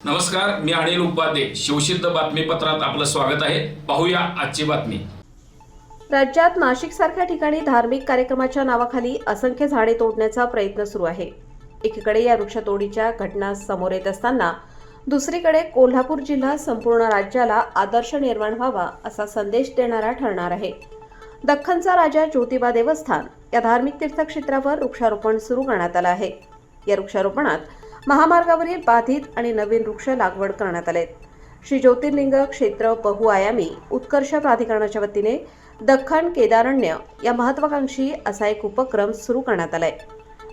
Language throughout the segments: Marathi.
नमस्कार मी अनिल उपाध्ये. शिवसिद्ध बातमीपत्रात आपलं स्वागत आहे. पाहूया आजची बातमी. राज्यात नाशिकसारख्या ठिकाणी धार्मिक कार्यक्रमाच्या नावाखाली असंख्य झाडे तोडण्याचा प्रयत्न सुरू आहे. एकीकडे या वृक्षतोडीच्या घटना समोर येत असताना दुसरीकडे कोल्हापूर जिल्हा संपूर्ण राज्याला आदर्श निर्माण व्हावा असा संदेश देणारा ठरणार आहे. दख्खनचा राजा ज्योतिबा देवस्थान या धार्मिक तीर्थक्षेत्रावर वृक्षारोपण सुरू करण्यात आलं आहे. या वृक्षारोपणात महामार्गावरील बाधित आणि नवीन वृक्ष लागवड करण्यात आले श्री ज्योतिर्लिंग क्षेत्र बहुआयामी उत्कर्ष प्राधिकरणाच्या वतीने दख्खन केदारण्य या महत्वाकांक्षी असा एक उपक्रम सुरू करण्यात आलाय.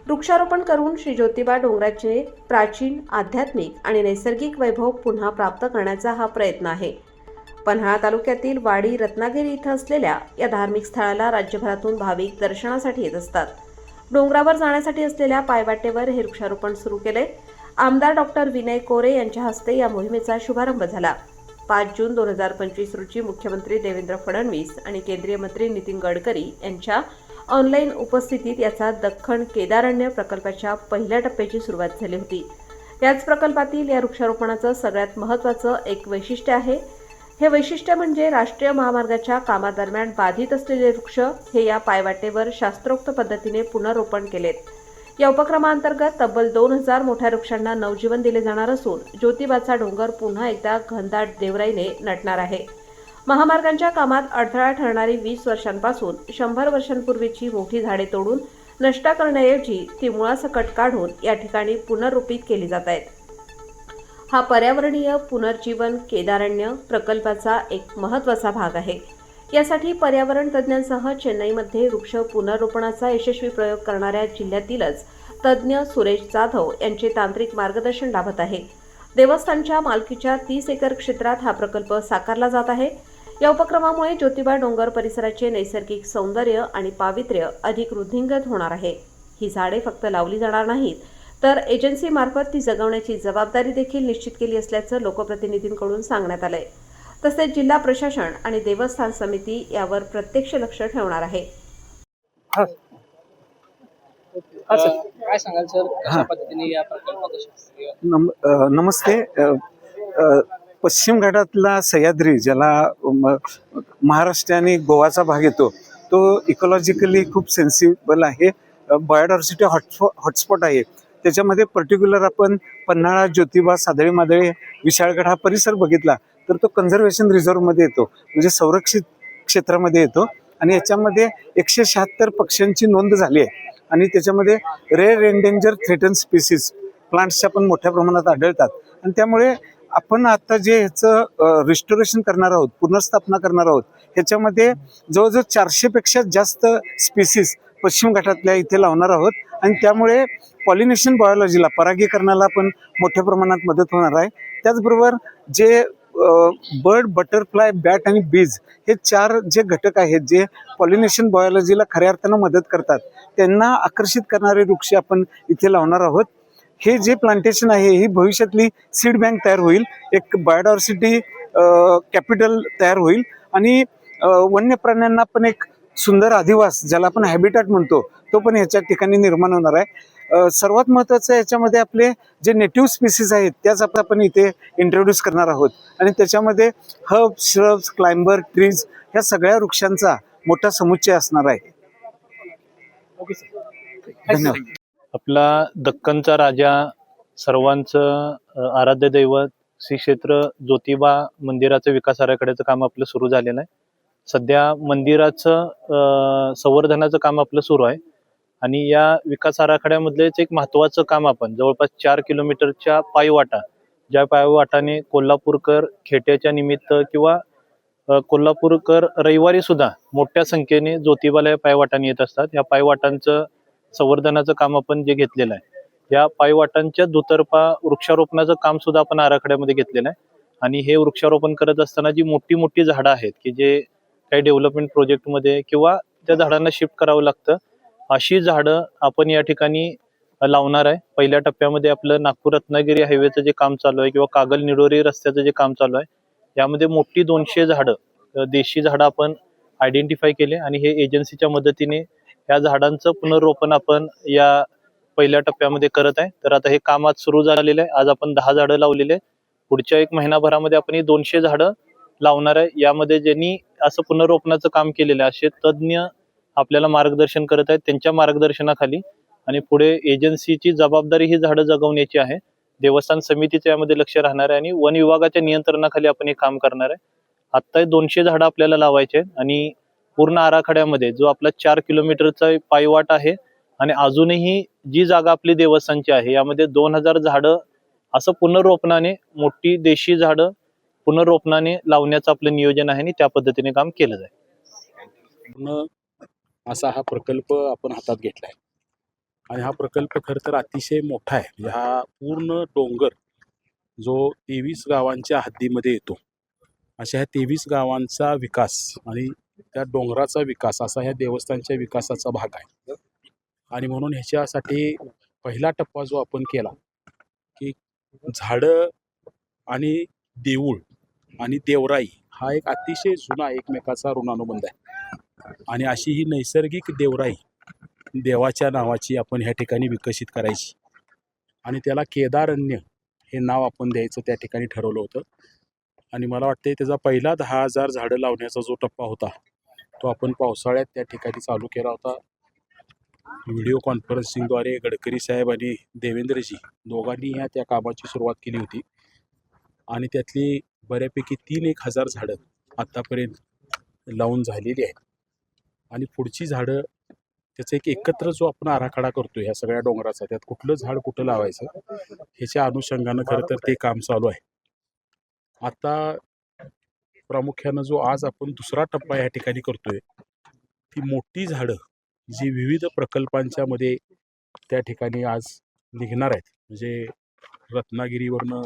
वृक्षारोपण करून श्री ज्योतिबा डोंगराचे प्राचीन आध्यात्मिक आणि नैसर्गिक वैभव पुन्हा प्राप्त करण्याचा हा प्रयत्न आहे. पन्हाळा तालुक्यातील वाडी रत्नागिरी इथं असलेल्या या धार्मिक स्थळाला राज्यभरातून भाविक दर्शनासाठी येत असतात. डोंगरावर जाण्यासाठी असलेल्या पायवाटेवर हे वृक्षारोपण सुरू केले आमदार डॉक्टर विनय कोरे यांच्या हस्ते या मोहिमेचा शुभारंभ झाला. पाच जून दोन हजार पंचवीस रोजी मुख्यमंत्री देवेंद्र फडणवीस आणि केंद्रीय मंत्री नितीन गडकरी यांच्या ऑनलाईन उपस्थितीत याचा दख्खन केदारण्य प्रकल्पाच्या पहिल्या टप्प्याची सुरुवात झाली होती. याच प्रकल्पातील या वृक्षारोपणाचं सगळ्यात महत्त्वाचं एक वैशिष्ट्य आहे. हे वैशिष्ट्य म्हणजे राष्ट्रीय महामार्गाच्या कामादरम्यान बाधित असलेले वृक्ष हे या पायवाटेवर शास्त्रोक्त पद्धतीने पुनरोपण केलेत. या उपक्रमाअंतर्गत तब्बल दोन हजार मोठ्या वृक्षांना नवजीवन दिले जाणार असून ज्योतिबाचा डोंगर पुन्हा एकदा घनदाट देवराईने नटणार आहे. महामार्गांच्या कामात अडथळा ठरणारी वीस वर्षांपासून शंभर वर्षांपूर्वीची मोठी झाडे तोडून नष्ट करण्याऐवजी ती मुळासकट काढून या ठिकाणी पुनरुपित केली जात आहेत. हा पर्यावरणीय पुनर्जीवन केदारण्य प्रकल्पाचा एक महत्त्वाचा भाग आहे. यासाठी पर्यावरण तज्ज्ञांसह चेन्नईमध्ये वृक्ष पुनर्रोपणाचा यशस्वी प्रयोग करणाऱ्या जिल्ह्यातीलच तज्ज्ञ सुरेश जाधव यांचे तांत्रिक मार्गदर्शन लाभत आहे. देवस्थानच्या मालकीच्या तीस एकर क्षेत्रात हा प्रकल्प साकारला जात आहे. या उपक्रमामुळे ज्योतिबा डोंगर परिसराचे नैसर्गिक सौंदर्य आणि पावित्र्य अधिक वृद्धिंगत होणार आहे. ही झाडे फक्त लावली जाणार नाहीत तर एजन्सीमार्फत ती जगवण्याची जबाबदारी देखील निश्चित केली असल्याचं लोकप्रतिनिधींकडून सांगण्यात आलंय. तसेच जिल्हा प्रशासन आणि देवस्थान समिती यावर प्रत्यक्ष लक्ष ठेवणार आहे. हा. काय सांगाल सर? कशा हा. पद्धतीने या प्रकल्पाचं शास्त्रीय नम अ, नमस्ते. अ, अ, पश्चिम घाटातला सह्याद्री ज्याला म- महाराष्ट्र आणि गोवाचा भाग येतो तो इकॉलॉजिकली खूप सेन्सिबल आहे. बायोडायव्हर्सिटी हॉटस्पॉ हॉटस्पॉट आहे. त्याच्यामध्ये पर्टिक्युलर आपण पन्हाळा ज्योतिबा सादळी मादळी विशाळगड हा परिसर बघितला तर तो कन्झर्वेशन रिझर्वमध्ये येतो म्हणजे संरक्षित क्षेत्रामध्ये येतो. आणि याच्यामध्ये एकशे शहात्तर पक्ष्यांची नोंद झाली आहे. आणि त्याच्यामध्ये रेअर एंडेंजर थ्रेटन स्पीसीज प्लांट्सच्या पण मोठ्या प्रमाणात आढळतात. आणि त्यामुळे आपण आता जे ह्याचं रिस्टोरेशन करणार आहोत पुनर्स्थापना करणार आहोत ह्याच्यामध्ये जवळजवळ चारशेपेक्षा जास्त स्पीसीज पश्चिम घाटातल्या इथे लावणार आहोत. आणि त्यामुळे पॉलिनेशन बायोलॉजीला परागीकरणाला पण मोठ्या प्रमाणात मदत होणार आहे. त्याचबरोबर जे बर्ड बटरफ्लाय बॅट आणि बीज हे चार जे घटक आहेत जे पॉलिनेशन बॉयोलॉजीला खऱ्या अर्थानं मदत करतात त्यांना आकर्षित करणारे वृक्ष आपण इथे लावणार आहोत. हे जे प्लांटेशन आहे ही भविष्यातली सीड बँक तयार होईल एक बायोडायव्हर्सिटी कॅपिटल तयार होईल आणि वन्य प्राण्यांना पण एक सुंदर अधिवास ज्याला आपण हॅबिटॅट म्हणतो तो पण ह्याच्या ठिकाणी निर्माण होणार आहे. सर्वात महत्त्वाचं याच्यामध्ये आपले जे नेटिव्ह स्पीसीज आहेत त्याच आपण आपण इथे इंट्रोड्यूस करणार आहोत. आणि त्याच्यामध्ये हब श्रब्स क्लाइंबर ट्रीज ह्या सगळ्या वृक्षांचा मोठा समुच्चय असणार आहे. ओके सर धन्यवाद. आपला दक्कनचा राजा सर्वांचं आराध्य दैवत श्री क्षेत्र ज्योतिबा मंदिराचं विकास आराखड्याचं काम आपलं सुरू झालेलं आहे. सध्या मंदिराचं संवर्धनाचं काम आपलं सुरू आहे. आणि या विकास आराखड्यामधलेच एक महत्वाचं काम आपण जवळपास चार किलोमीटरच्या पायवाटा ज्या पायवाटाने कोल्हापूरकर खेट्याच्या निमित्त किंवा कोल्हापूरकर रविवारी सुद्धा मोठ्या संख्येने ज्योतिबाला या पायवाटाने येत असतात. या पायवाटांचं संवर्धनाचं काम आपण जे घेतलेलं आहे या पायवाटांच्या दुतर्फा वृक्षारोपणाचं काम सुद्धा आपण आराखड्यामध्ये घेतलेलं आहे. आणि हे वृक्षारोपण करत असताना जी मोठी मोठी झाडं आहेत की जे काही डेव्हलपमेंट प्रोजेक्टमध्ये किंवा त्या झाडांना शिफ्ट करावं लागतं अशी झाडं आपण या ठिकाणी लावणार आहे. पहिल्या टप्प्यामध्ये आपलं नागपूर रत्नागिरी हायवेचं जे काम चालू आहे किंवा कागल निडोरी रस्त्याचं जे काम चालू आहे यामध्ये मोठी दोनशे झाडं देशी झाडं आपण आयडेंटिफाय केले आणि हे एजन्सीच्या मदतीने या झाडांचं पुनर्रोपण आपण या पहिल्या टप्प्यामध्ये करत आहे. तर आता हे काम आज सुरू झालेलं आहे. आज आपण दहा झाडं लावलेले आहे. पुढच्या एक महिनाभरामध्ये आपण ही दोनशे झाडं लावणार आहे. यामध्ये ज्यांनी असं पुनर्रोपणाचं काम केलेलं आहे असे तज्ज्ञ आपल्याला मार्गदर्शन करत आहेत त्यांच्या मार्गदर्शनाखाली. आणि पुढे एजन्सीची जबाबदारी ही झाडं जगवण्याची आहे. देवस्थान समितीचं यामध्ये लक्ष राहणार आहे आणि वन विभागाच्या नियंत्रणाखाली आपण हे काम करणार आहे. आत्ता दोनशे झाडं आपल्याला लावायचे आहेत आणि पूर्ण आराखड्यामध्ये जो आपला चार किलोमीटरचा पायवाट आहे आणि अजूनही जी जागा आपली देवस्थानची आहे यामध्ये दोन हजार झाडं असं पुनर्रोपणाने मोठी देशी झाडं पुनर्रोपणाने लावण्याचं आपलं नियोजन आहे आणि त्या पद्धतीने काम केलं जाईल. असा हा प्रकल्प आपण हातात घेतला आहे आणि हा प्रकल्प खरं तर अतिशय मोठा आहे. म्हणजे हा पूर्ण डोंगर जो तेवीस गावांच्या हद्दीमध्ये येतो. अशा ह्या तेवीस गावांचा विकास आणि त्या डोंगराचा विकास असा ह्या देवस्थानच्या विकासाचा भाग आहे. आणि म्हणून ह्याच्यासाठी पहिला टप्पा जो आपण केला की झाडं आणि देऊळ आणि देवराई हा एक अतिशय जुना एकमेकाचा ऋणानुबंध आहे. आणि अशी ही नैसर्गिक देवराई देवाच्या नावाची आपण ह्या ठिकाणी विकसित करायची. आणि त्याला केदारण्य हे नाव आपण द्यायचं त्या ठिकाणी ठरवलं होतं. आणि मला वाटते त्याचा पहिला दहा हजार झाडं लावण्याचा जो टप्पा होता तो आपण पावसाळ्यात त्या ठिकाणी चालू केला होता. व्हिडिओ कॉन्फरन्सिंगद्वारे गडकरी साहेब आणि देवेंद्रजी दोघांनी ह्या त्या कामाची सुरुवात केली होती. आणि त्यातली बऱ्यापैकी तीन एक हजार झाडं आत्तापर्यंत लावून झालेली आहेत. आणि पुढची झाडं त्याचा एक एकत्र जो आपण आराखडा करतो ह्या सगळ्या डोंगराचा त्यात कुठलं झाड कुठं लावायचं ह्याच्या अनुषंगानं खरं तर ते काम चालू आहे. आता प्रामुख्यानं जो आज आपण दुसरा टप्पा या ठिकाणी करतोय ती मोठी झाडं जी विविध प्रकल्पांच्या मध्ये त्या ठिकाणी आज निघणार आहेत. म्हणजे रत्नागिरीवरनं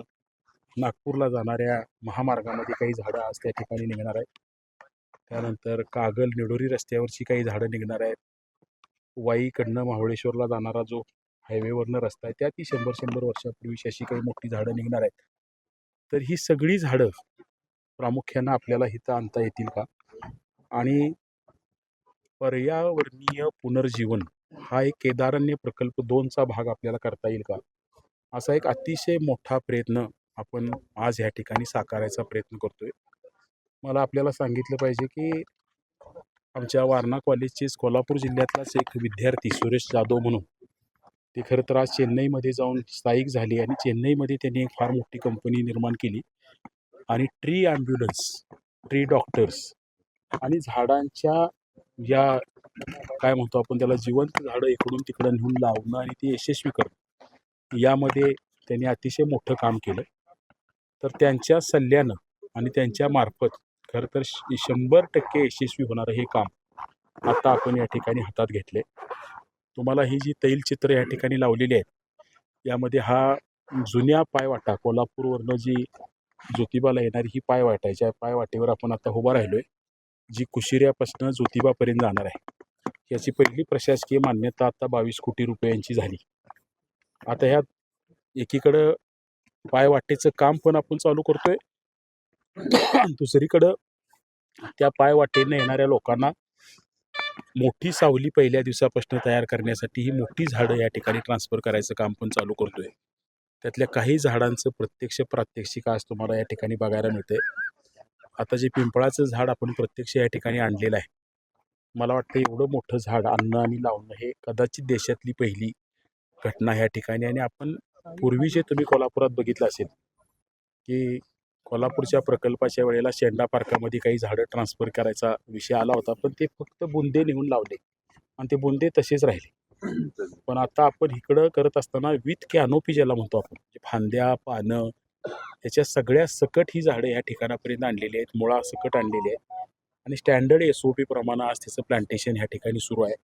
नागपूरला जाणाऱ्या महामार्गामध्ये काही झाडं आज त्या ठिकाणी निघणार आहेत. त्यानंतर कागल निडोरी रस्त्यावरची काही झाडं निघणार आहेत. वाईकडनं महाबळेश्वरला जाणारा जो हायवेवरनं रस्ता आहे त्या ती शंभर शंभर वर्षापूर्वीची अशी काही मोठी झाडं निघणार आहेत. तर ही सगळी झाडं प्रामुख्यानं आपल्याला इथं आणता येतील का? आणि पर्यावरणीय पुनर्जीवन हा एक केदारण्य प्रकल्प दोनचा भाग आपल्याला करता येईल का? असा एक अतिशय मोठा प्रयत्न आपण आज ह्या ठिकाणी साकारायचा प्रयत्न करतोय. मला आपल्याला सांगितलं पाहिजे की आमच्या वारणा कॉलेजचेच कोल्हापूर जिल्ह्यातलाच एक विद्यार्थी सुरेश जाधव म्हणून. ते खरं तर आज चेन्नईमध्ये जाऊन स्थायिक झाले आणि चेन्नईमध्ये त्यांनी एक फार मोठी कंपनी निर्माण केली. आणि ट्री ॲम्ब्युलन्स ट्री डॉक्टर्स आणि झाडांच्या या काय म्हणतो आपण त्याला जिवंत झाडं इकडून तिकडं नेऊन लावणं आणि ती यशस्वी करणं यामध्ये त्यांनी अतिशय मोठं काम केलं. तर त्यांच्या सल्ल्यानं आणि त्यांच्या मार्फत खरं तर श- शंभर टक्के यशस्वी होणारं हे काम आता आपण या ठिकाणी हातात घेतले तुम्हाला ही जी तैलचित्र या ठिकाणी लावलेली आहेत यामध्ये हा जुन्या पायवाटा कोल्हापूरवरनं जी ज्योतिबाला येणारी ही पायवाटा आहे ज्या पायवाटेवर आपण आता उभा राहिलो आहे जी कुशिऱ्यापासून ज्योतिबापर्यंत जाणार आहे. याची पहिली प्रशासकीय मान्यता आता बावीस कोटी रुपयांची झाली. आता ह्या एकीकडं पायवाटेचं काम पण आपण चालू करतोय. दुसरीकडं त्या पायवाटेनं येणाऱ्या लोकांना मोठी सावली पहिल्या दिवसापासून तयार करण्यासाठी ही मोठी झाडं या ठिकाणी ट्रान्सफर करायचं काम पण चालू करतोय. त्यातल्या काही झाडांचं प्रत्यक्ष प्रात्यक्षिक आज तुम्हाला या ठिकाणी बघायला मिळते आता जे पिंपळाचं झाड आपण प्रत्यक्ष या ठिकाणी आणलेलं आहे. मला वाटतं एवढं मोठं झाड आणणं आणि लावणं हे कदाचित देशातली पहिली घटना ह्या ठिकाणी. आणि आपण पूर्वी जे तुम्ही कोल्हापुरात बघितलं असेल की कोल्हापूरच्या प्रकल्पाच्या वेळेला शेंडा पार्कामध्ये काही झाडं ट्रान्सफर करायचा विषय आला होता पण ते फक्त बुंदे नेऊन लावले. आणि ते बुंदे तसेच राहिले. पण आता आपण इकडं करत असताना विथ कॅनोपी ज्याला म्हणतो आपण म्हणजे फांद्या पानं याच्या सगळ्या सकट ही झाडं या ठिकाणापर्यंत आणलेली आहेत मुळा सकट आणलेली आहे आणि स्टँडर्ड एस ओ पी प्रमाणे आज त्याचं प्लांटेशन ह्या ठिकाणी सुरू आहे.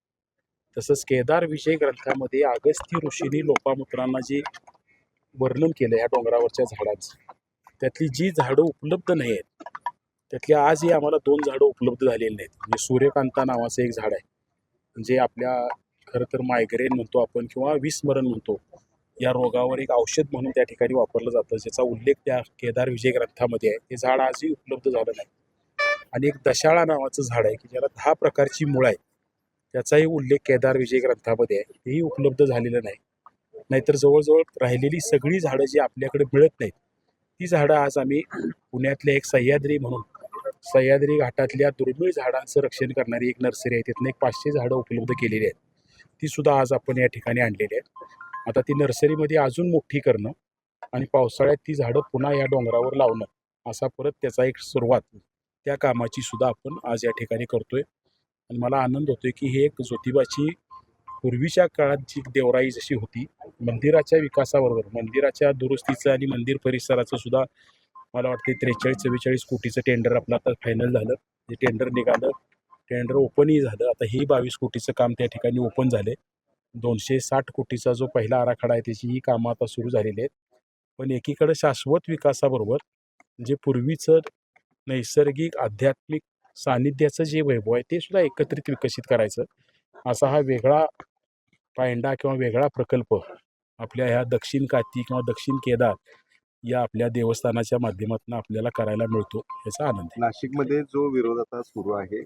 तसंच केदार विषय ग्रंथामध्ये अगस्ती ऋषीने लोपामुत्रांना जे वर्णन केलं या डोंगरावरच्या झाडांचं त्यातली जी झाडं उपलब्ध नाही आहेत त्यातली आजही आम्हाला दोन झाडं उपलब्ध झालेली नाहीत. म्हणजे सूर्यकांता नावाचं एक झाड आहे. जे आपल्या खरं तर मायग्रेन म्हणतो आपण किंवा विस्मरण म्हणतो या रोगावर एक औषध म्हणून त्या ठिकाणी वापरलं जातं ज्याचा उल्लेख त्या केदार विजय ग्रंथामध्ये आहे. ते झाड आजही उपलब्ध झालं नाही. आणि एक दशाळा नावाचं झाड आहे की ज्याला दहा प्रकारची मुळं आहेत. त्याचाही उल्लेख केदार विजय ग्रंथामध्ये आहे. तेही उपलब्ध झालेलं नाही. नाहीतर जवळजवळ राहिलेली सगळी झाडं जी आपल्याकडे मिळत नाहीत ती झाडं आज आम्ही पुण्यातले एक सह्याद्री म्हणून सह्याद्री घाटातल्या दुर्मिळ झाडांचं रक्षण करणारी एक नर्सरी आहे. तिथनं एक पाचशे झाडं उपलब्ध केलेली आहेत. ती सुद्धा आज आपण या ठिकाणी आणलेली आहेत. आता ती नर्सरीमध्ये अजून मोठी करणं आणि पावसाळ्यात ती झाडं पुन्हा या डोंगरावर लावणं असा परत त्याचा एक सुरुवात त्या कामाची सुद्धा आपण आज या ठिकाणी करतोय. आणि मला आनंद होतोय की हे एक ज्योतिबाची पूर्वीच्या काळात जी देवराई जशी होती मंदिराच्या विकासाबरोबर मंदिराच्या दुरुस्तीचं आणि मंदिर परिसराचं सुद्धा मला वाटते त्रेचाळीस चव्वेचाळीस कोटीचं टेंडर आपलं आता फायनल झालं. ते टेंडर निघालं. टेंडर ओपनही झालं. आता ही बावीस कोटीचं काम त्या ठिकाणी ओपन झाले दोनशे साठ कोटीचा जो पहिला आराखडा आहे त्याची ही कामं आता सुरू झालेली आहेत. पण एकीकडे शाश्वत विकासाबरोबर जे पूर्वीचं नैसर्गिक आध्यात्मिक सानिध्याचं जे वैभव आहे ते सुद्धा एकत्रित विकसित करायचं. असा हा वेगळा पायंडा किंवा वेगळा प्रकल्प आपल्या ह्या दक्षिण काती किंवा दक्षिण केदार या आपल्या देवस्थानाच्या माध्यमातून आपल्याला करायला मिळतो याचा आनंद आहे. नाशिकमध्ये जो विरोध आता सुरू आहे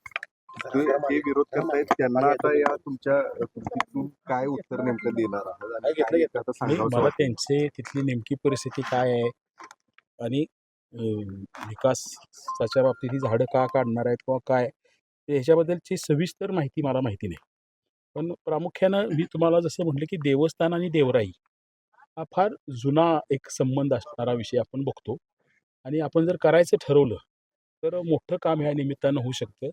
जे जे विरोध करतायत त्यांना आता या तुमच्या कृतीतून काय उत्तर नेमकं देणार आहात? मला त्यांचे तिथली नेमकी परिस्थिती काय आहे आणि विकासाच्या बाबतीत ही झाडं का काढणार आहेत किंवा काय ह्याच्याबद्दलची सविस्तर माहिती मला माहिती नाही. पण प्रामुख्यानं मी तुम्हाला जसं म्हटलं की देवस्थान आणि देवराई हा फार जुना एक संबंध असणारा विषय आपण बघतो. आणि आपण जर करायचं ठरवलं तर मोठं काम ह्या निमित्तानं होऊ शकतं.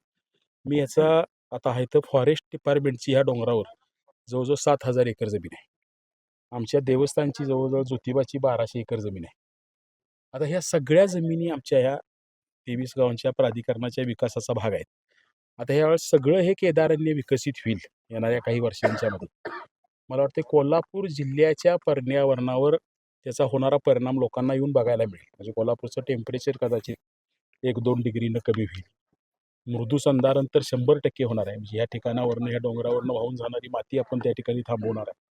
मी याचा आता आहे तर फॉरेस्ट डिपार्टमेंटची ह्या डोंगरावर जवळजवळ सात हजार एकर जमीन आहे. आमच्या देवस्थानची जवळजवळ ज्योतिबाची बाराशे एकर जमीन आहे. आता ह्या सगळ्या जमिनी आमच्या ह्या तेवीस गावांच्या प्राधिकरणाच्या विकासाचा भाग आहेत. आता यावेळेस सगळं हे केदारण्य विकसित होईल येणाऱ्या काही वर्षांच्या मध्ये मला वाटते कोल्हापूर जिल्ह्याच्या पर्यावरणावर त्याचा होणारा परिणाम लोकांना येऊन बघायला मिळेल. म्हणजे कोल्हापूरचं टेम्परेचर कदाचित एक दोन डिग्रीनं कमी होईल. मृदू संधारण तर शंभर टक्के होणार आहे. म्हणजे या ठिकाणावरनं या डोंगरावरनं वाहून जाणारी माती आपण त्या ठिकाणी थांबवणार आहे.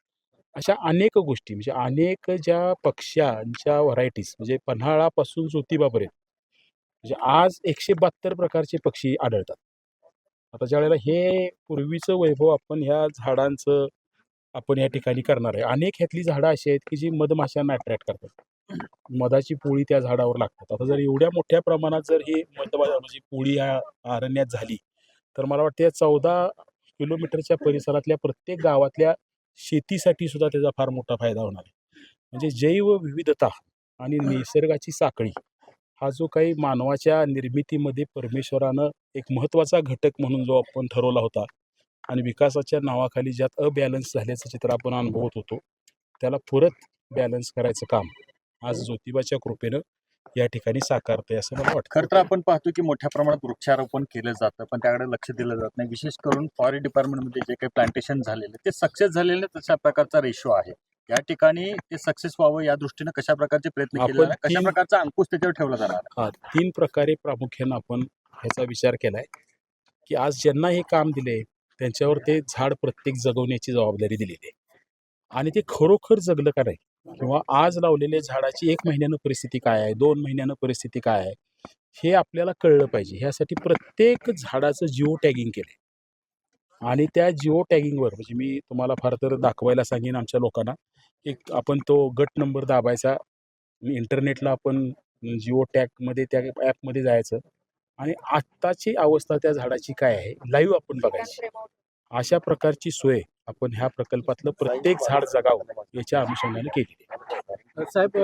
अशा अनेक गोष्टी म्हणजे अनेक ज्या पक्ष्यांच्या व्हरायटीज म्हणजे पन्हाळापासून ज्योतिबापर्यंत म्हणजे आज एकशे बहात्तर प्रकारचे पक्षी आढळतात. आता ज्या वेळेला हे पूर्वीचं वैभव आपण ह्या झाडांचं आपण या ठिकाणी करणार आहे. अनेक ह्यातली झाडं अशी आहेत की जी मधमाशांना अट्रॅक्ट करतात. मधाची पोळी त्या झाडावर लागतात. आता जर एवढ्या मोठ्या प्रमाणात जर ही मध म्हणजे पोळी या अरण्यात झाली तर मला वाटतं या चौदा किलोमीटरच्या परिसरातल्या प्रत्येक गावातल्या शेतीसाठी सुद्धा त्याचा फार मोठा फायदा होणार आहे. म्हणजे जैवविविधता आणि निसर्गाची साखळी हा जो काही मानवाच्या निर्मितीमध्ये परमेश्वरानं एक महत्त्वाचा घटक म्हणून जो आपण ठरवला होता आणि विकासाच्या नावाखाली ज्यात अबॅलन्स झाल्याचं चित्र आपण अनुभवत होतो त्याला परत बॅलन्स करायचं काम आज ज्योतिबाच्या कृपेनं या ठिकाणी साकारतंय असं मला वाटतं. खरं तर आपण पाहतो की मोठ्या प्रमाणात वृक्षारोपण केलं जातं पण त्याकडे लक्ष दिलं जात नाही. विशेष करून फॉरेस्ट डिपार्टमेंटमध्ये जे काही प्लांटेशन झालेले ते सक्सेस झालेले तशा प्रकारचा रेशो आहे. या ठिकाणी ते सक्सेस व्हावं या दृष्टीनं कशा प्रकारचे प्रयत्न केले आपण जाणार? कशा तीन- प्रकारचा अंकुश त्याच्यावर ठेवला जाणार हा तीन प्रकारे प्रामुख्यानं आपण ह्याचा विचार केला आहे की आज ज्यांना हे काम दिले त्यांच्यावर ते झाड प्रत्येक जगवण्याची जबाबदारी दिलेली आहे. आणि ते खरोखर जगलं का नाही? किंवा आज लावलेल्या झाडाची एक महिन्यानं परिस्थिती काय आहे दोन महिन्यानं परिस्थिती काय आहे हे आपल्याला कळलं पाहिजे. ह्यासाठी प्रत्येक झाडाचं जिओ टॅगिंग केलं आणि त्या जिओ टॅगिंगवर म्हणजे मी तुम्हाला फार तर दाखवायला सांगेन आमच्या लोकांना एक आपण तो गट नंबर दाबायचा इंटरनेटला आपण जिओ टॅगमध्ये त्या ॲपमध्ये जायचं. आणि आत्ताची अवस्था त्या झाडाची काय आहे? लाईव्ह आपण बघायची. अशा प्रकारची सोय आपण ह्या प्रकल्पातलं प्रत्येक झाड जगावं याच्या अनुषंगाने केली. साहेब